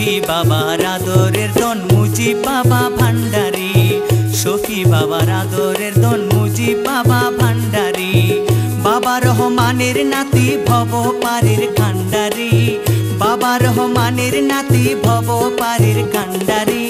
সফি বাবার আদরের দন মুজি বাবা ভান্ডারি। সফি বাবার আদরের দন মুজি বাবা ভান্ডারি। বাবা রহমানের নাতি, ভব পারের কান্ডারি বাবা রহমানের নাতি, ভব পারের কান্ডারি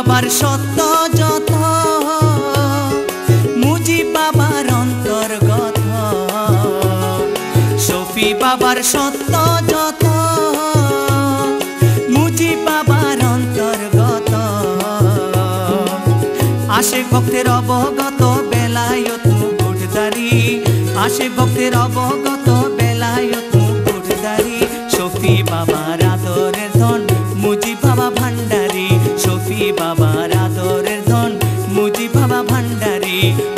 বাবার সত্য যত মুজি বাবার অন্তর্গত। শফি বাবার সত্য যত মুজি বাবার অন্তর্গত। আশে ভক্তের অবগত বেলায়ত মুকুটদারি আশে ভক্তের অবগত ভান্ডারি আল্লাহু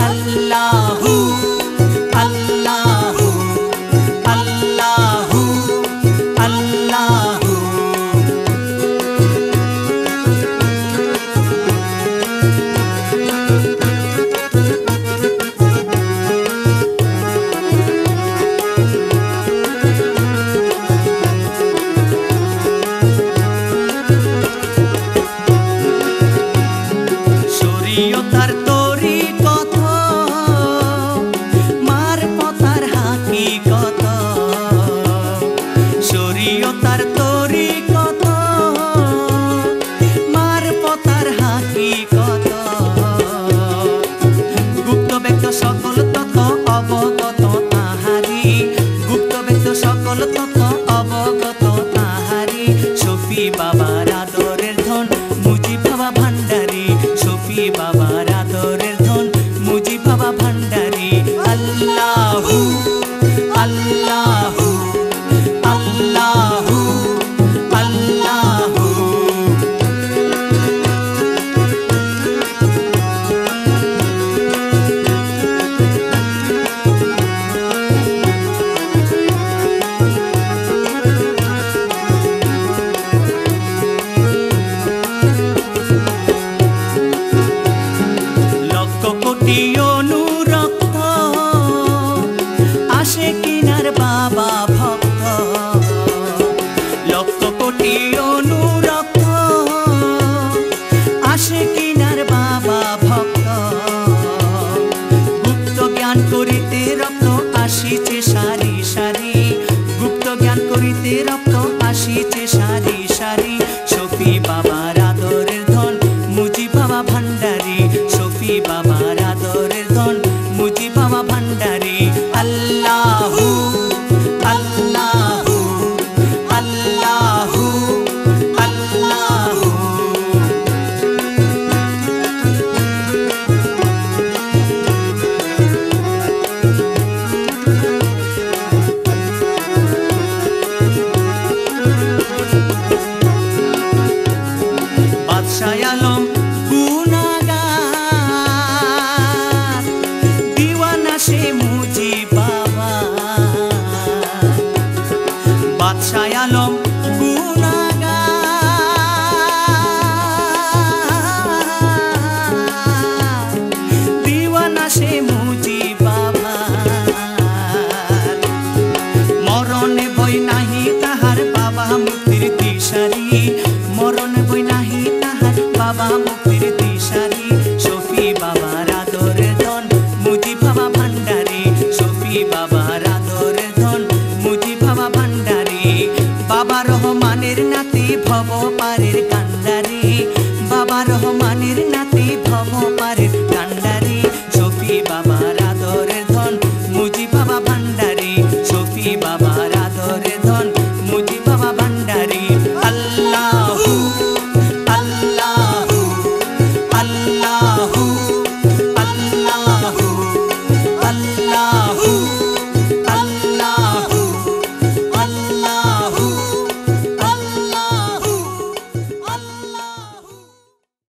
সকল তত অবগত তাহারি। শফি বাবার আদরের ধন মুজি বাবা ভান্ডারি। সফি বাবার আদরের ধন মুজি বাবা ভান্ডারি। আসে কিনার বাবা ভক্ত। গুপ্ত জ্ঞান করিতে রক্ত আসিছে সারি সারি। গুপ্ত জ্ঞান করিতে রক্ত বাদশাহ